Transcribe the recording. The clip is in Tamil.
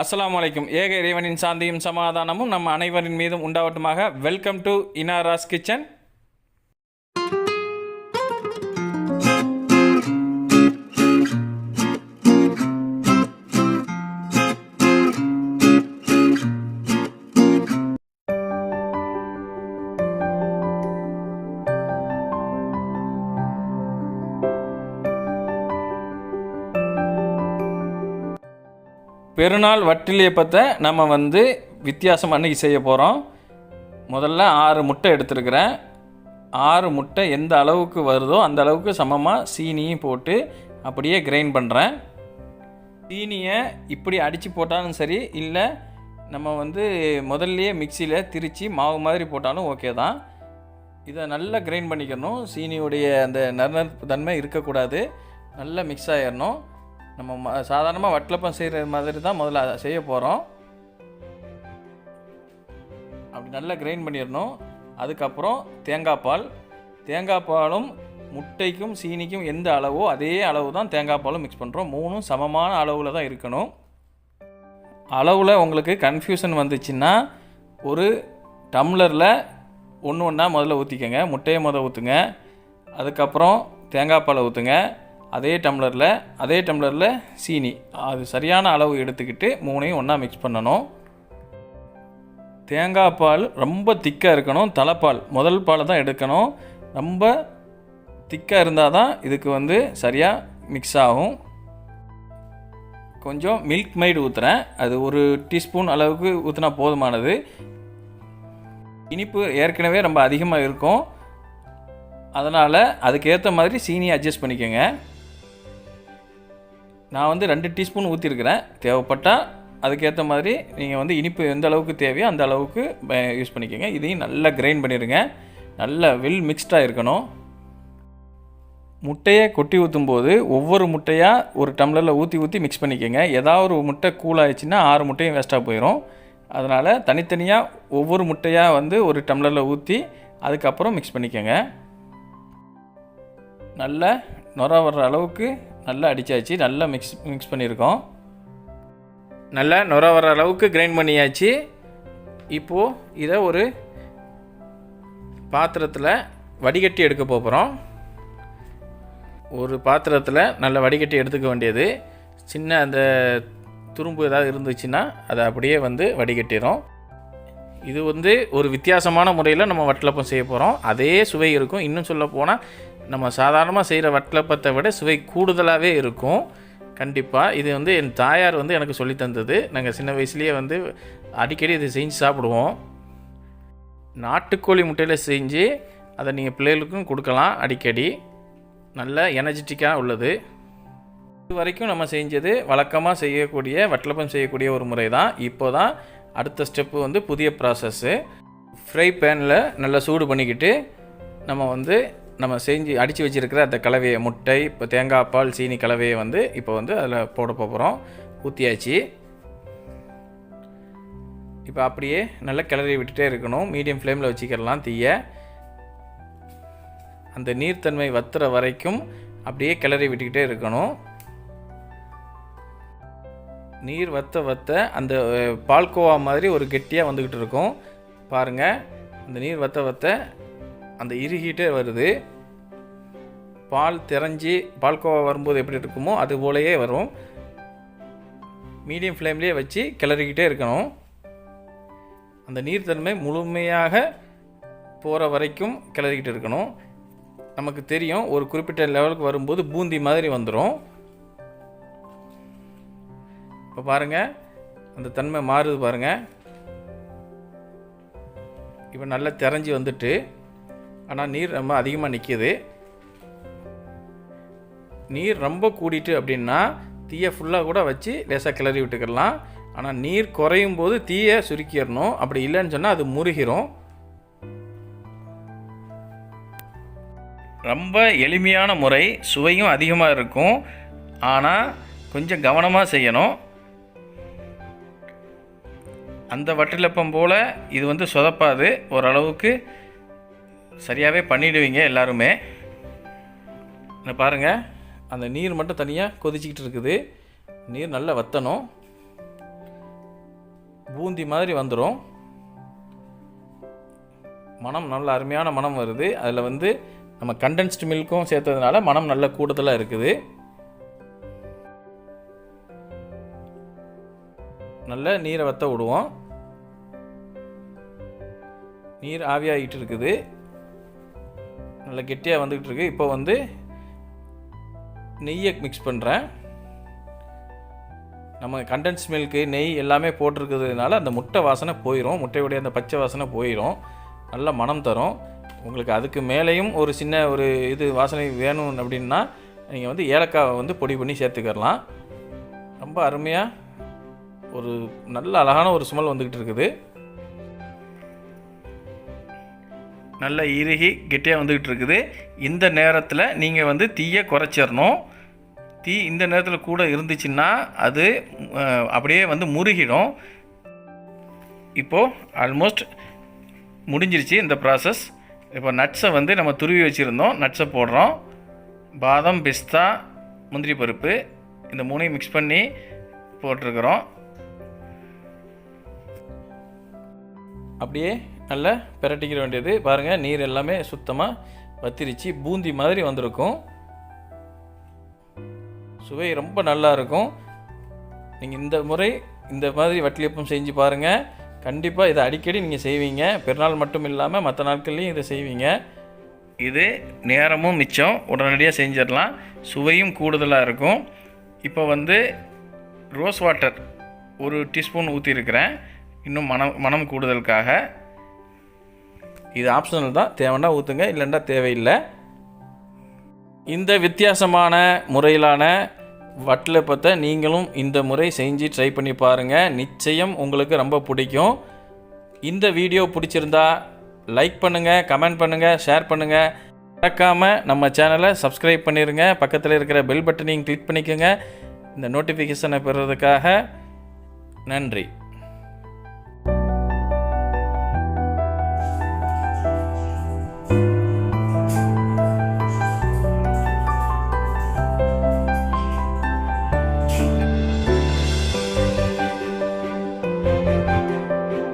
அஸ்லாம் அலைக்கும். ஏக இறைவனின் சாந்தியும் சமாதானமும் நம்ம அனைவரின் மீதும் உண்டாவட்டுமாக. வெல்கம் டு இனாராஸ் கிச்சன் பெருநாள் வட்டிலியப்பத்தை நம்ம வந்து வித்தியாசம் அன்னைக்கு செய்ய போகிறோம் முதல்ல ஆறு முட்டை எடுத்துருக்கிறேன். ஆறு முட்டை எந்த அளவுக்கு வருதோ அந்த அளவுக்கு சமமாக சீனியும் போட்டு அப்படியே கிரைண்ட் பண்ணுறேன் சீனியை இப்படி அடித்து போட்டாலும் சரி இல்லை நம்ம வந்து முதல்லையே மிக்சியில் திரித்து மாவு மாதிரி போட்டாலும் ஓகே தான். இதை நல்லா கிரைண்ட் பண்ணிக்கணும். சீனியுடைய அந்த நறுநறுப்பு தன்மை இருக்கக்கூடாது. நல்லா மிக்ஸ் ஆகிடணும் நம்ம ம சாதாரணமாக வட்டலப்பம் செய்கிற மாதிரி தான் முதல்ல அதை செய்ய போகிறோம் அப்படி நல்லா கிரைண்ட் பண்ணிடணும். அதுக்கப்புறம் தேங்காய் பால். தேங்காய் பாலும் முட்டைக்கும் சீனிக்கும் எந்த அளவோ அதே அளவு தான் தேங்காய் பாலும் மிக்ஸ் பண்ணுறோம் மூணும் சமமான அளவில் தான் இருக்கணும். அளவில் உங்களுக்கு கன்ஃபியூஷன் வந்துச்சுன்னா ஒரு டம்ளரில் ஒன்று ஒன்றா முதல்ல ஊற்றிக்கோங்க முட்டையை முதல்ல ஊற்றுங்க அதுக்கப்புறம் தேங்காய் பாலை ஊற்றுங்க அதே டம்ளரில் அதே டம்ளரில் சீனி. அது சரியான அளவு எடுத்துக்கிட்டு மூணையும் ஒன்றா மிக்ஸ் பண்ணணும். தேங்காய் பால் ரொம்ப திக்காக இருக்கணும். தலைப்பால் முதல் பாலை தான் எடுக்கணும். ரொம்ப திக்காக இருந்தால் தான் இதுக்கு வந்து சரியாக மிக்ஸ் ஆகும். கொஞ்சம் மில்க் மைடு ஊற்றுறேன் அது ஒரு டீஸ்பூன் அளவுக்கு ஊற்றினா போதுமானது. இனிப்பு ஏற்கனவே ரொம்ப அதிகமாக இருக்கும். அதனால் அதுக்கேற்ற மாதிரி சீனியை அட்ஜஸ்ட் பண்ணிக்கோங்க. நான் வந்து ரெண்டு டீஸ்பூன் ஊற்றிருக்கிறேன் தேவைப்பட்டால் அதுக்கேற்ற மாதிரி நீங்கள் வந்து இனிப்பு எந்த அளவுக்கு தேவையோ அந்த அளவுக்கு யூஸ் பண்ணிக்கோங்க. இதையும் நல்லா கிரைண்ட் பண்ணிடுங்க. நல்லா வெல் மிக்ஸ்டாக இருக்கணும். முட்டையை கொட்டி ஊற்றும் போது ஒவ்வொரு முட்டையாக ஒரு டம்ளரில் ஊற்றி ஊற்றி மிக்ஸ் பண்ணிக்கோங்க. ஏதாவது ஒரு முட்டை கூல் ஆயிடுச்சுன்னா ஆறு முட்டையும் வேஸ்ட்டாக போயிடும் அதனால் தனித்தனியாக ஒவ்வொரு முட்டையாக வந்து ஒரு டம்ளரில் ஊற்றி அதுக்கப்புறம் மிக்ஸ் பண்ணிக்கோங்க. நல்லா நுர வர்ற அளவுக்கு நல்லா அடித்தாச்சு நல்லா மிக்ஸ் மிக்ஸ் பண்ணியிருக்கோம். நல்லா நுர வர அளவுக்கு கிரைண்ட் பண்ணியாச்சு. இப்போது இதை ஒரு பாத்திரத்தில் வடிகட்டி எடுக்க போகிறோம் ஒரு பாத்திரத்தில் நல்ல வடிகட்டி எடுத்துக்க வேண்டியது. சின்ன அந்த துரும்பு ஏதாவது இருந்துச்சுன்னா அதை அப்படியே வந்து வடிகட்டிடும் இது வந்து ஒரு வித்தியாசமான முறையில் நம்ம வட்டலப்பம் செய்ய போகிறோம் அதே சுவை இருக்கும். இன்னும் சொல்ல போனால் நம்ம சாதாரணமாக செய்கிற வட்டலப்பத்தை விட சுவை கூடுதலாகவே இருக்கும். கண்டிப்பாக இது வந்து என் தாயார் வந்து எனக்கு சொல்லி தந்தது. நாங்கள் சின்ன வயசுலேயே வந்து அடிக்கடி இதை செஞ்சு சாப்பிடுவோம். நாட்டுக்கோழி முட்டையில் செஞ்சு அதை நீங்கள் பிள்ளைகளுக்கும் கொடுக்கலாம் அடிக்கடி. நல்ல எனர்ஜெட்டிக்காக உள்ளது. இது வரைக்கும் நம்ம செஞ்சது வழக்கமாக செய்யக்கூடிய வட்டலப்பம் செய்யக்கூடிய ஒரு முறை தான் இப்போ தான் அடுத்த ஸ்டெப்பு வந்து புதிய ப்ராசஸ்ஸு ஃப்ரை பேனில் நல்லா சூடு பண்ணிக்கிட்டு நம்ம வந்து நம்ம செஞ்சு அடித்து வச்சுருக்கிற அந்த கலவையை முட்டை இப்போ தேங்காய் பால் சீனி கலவையை வந்து இப்போ வந்து அதில் போட போகிறோம் ஊற்றியாச்சு இப்போ அப்படியே நல்லா கிளறி விட்டுட்டே இருக்கணும். மீடியம் ஃப்ளேமில் வச்சுக்கிடலாம் தீயை. அந்த நீர்த்தன்மை வத்துற வரைக்கும் அப்படியே கிளறி விட்டுக்கிட்டே இருக்கணும். நீர் வத்த வத்த அந்த பால்கோவா மாதிரி ஒரு கெட்டியாக வந்துக்கிட்டு இருக்கும். பாருங்கள் அந்த நீர் வத்த வத்த அந்த இறுகிட்டே வருது. பால் திறஞ்சி பால்கோவா வரும்போது எப்படி இருக்குமோ அது போலயே வரும். மீடியம் ஃப்ளேம்லேயே வச்சு கிளறிக்கிட்டே இருக்கணும். அந்த நீர்த்தன்மை முழுமையாக போகிற வரைக்கும் கிளறிக்கிட்டு இருக்கணும். நமக்கு தெரியும் ஒரு குறிப்பிட்ட லெவலுக்கு வரும்போது பூந்தி மாதிரி வந்துடும் இப்போ பாருங்கள் அந்த தன்மை மாறுது பாருங்கள் இப்போ நல்லா திறஞ்சி வந்துட்டு ஆனால் நீர் ரொம்ப அதிகமாக நிற்கிது நீர் ரொம்ப கூடிட்டு அப்படின்னா தீயை ஃபுல்லாக கூட வச்சு லேசாக கிளறி விட்டுக்கிடலாம் ஆனால் நீர் குறையும் போது தீயை சுருக்கிடணும். அப்படி இல்லைன்னு சொன்னால் அது முருகிரும். ரொம்ப எளிமையான முறை சுவையும் அதிகமாக இருக்கும். ஆனால் கொஞ்சம் கவனமாக செய்யணும். அந்த வட்டிலப்பம் போல் இது வந்து சொதப்பாது. ஓரளவுக்கு சரியாகவே பண்ணிடுவீங்க எல்லாருமே. என்ன பாருங்கள் அந்த நீர் மட்டும் தனியாக கொதிச்சிக்கிட்டு இருக்குது. நீர் நல்லா வற்றணும் பூந்தி மாதிரி வந்துடும் மனம் நல்ல அருமையான மனம் வருது. அதில் வந்து நம்ம கண்டென்ஸ்டு மில்க்கும் சேர்த்ததுனால மனம் நல்ல கூடுதலாக இருக்குது. நல்ல நீரை வத்த விடுவோம். நீர் ஆவியாகிட்டு இருக்குது. நல்ல கெட்டியாக வந்துக்கிட்டு இருக்கு இப்போ வந்து நெய்யை மிக்ஸ் பண்ணுறேன் நம்ம கண்டென்ஸ் மில்க்கு நெய் எல்லாமே போட்டிருக்கிறதுனால அந்த முட்டை வாசனை போயிடும் முட்டையுடைய அந்த பச்சை வாசனை போயிடும் நல்ல மனம் தரும். உங்களுக்கு அதுக்கு மேலேயும் ஒரு சின்ன ஒரு இது வாசனை வேணும் அப்படின்னா நீங்கள் வந்து ஏலக்காவை வந்து பொடி பண்ணி சேர்த்துக்கிறலாம். ரொம்ப அருமையாக ஒரு நல்ல அழகான ஒரு ஸ்மெல் வந்துக்கிட்டு இருக்குது நல்ல இறுகி கெட்டியாக வந்துக்கிட்டு இருக்குது இந்த நேரத்தில் நீங்கள் வந்து தீயை குறைச்சிடணும் தீ இந்த நேரத்தில் கூட இருந்துச்சுன்னா அது அப்படியே வந்து முருகிடும். இப்போது ஆல்மோஸ்ட் முடிஞ்சிருச்சு இந்த ப்ராசஸ் இப்போ நட்ஸை வந்து நம்ம துருவி வச்சுருந்தோம். நட்ஸை போடுறோம். பாதாம் பிஸ்தா முந்திரி பருப்பு இந்த மூணையும் மிக்ஸ் பண்ணி போட்டிருக்கிறோம். அப்படியே நல்லா பிரட்டிக்கிற வேண்டியது. பாருங்கள் நீர் எல்லாமே சுத்தமாக வத்திரிச்சு. பூந்தி மாதிரி வந்திருக்கும். சுவை ரொம்ப நல்லா இருக்கும். நீங்கள் இந்த முறை இந்த மாதிரி வட்டிலியப்பம் செஞ்சு பாருங்கள் கண்டிப்பாக இதை அடிக்கடி நீங்கள் செய்வீங்க. பெருநாள் மட்டும் இல்லாமல் மற்ற நாட்கள்லையும் இதை செய்வீங்க. இது நேரமும் மிச்சம். உடனடியாக செஞ்சிடலாம். சுவையும் கூடுதலாக இருக்கும். இப்போ வந்து ரோஸ் வாட்டர் ஒரு டீஸ்பூன் ஊற்றிருக்கிறேன் இன்னும் மனம் மனம் கூடுதலுக்காக. இது ஆப்ஷனல் தான். தேவைன்னா ஊற்றுங்க இல்லைன்னா தேவையில்லை. இந்த வித்தியாசமான முறையிலான வட்டலப்பத்தை நீங்களும் இந்த முறை செஞ்சு ட்ரை பண்ணி பாருங்கள் நிச்சயம் உங்களுக்கு ரொம்ப பிடிக்கும். இந்த வீடியோ பிடிச்சிருந்தா லைக் பண்ணுங்கள் கமெண்ட் பண்ணுங்கள் ஷேர் பண்ணுங்கள் மறக்காமல் நம்ம சேனலை சப்ஸ்கிரைப் பண்ணிடுங்க பக்கத்தில் இருக்கிற பெல் பட்டனையும் கிளிக் பண்ணிக்கோங்க. இந்த நோட்டிஃபிகேஷனை பெறுறதுக்காக நன்றி.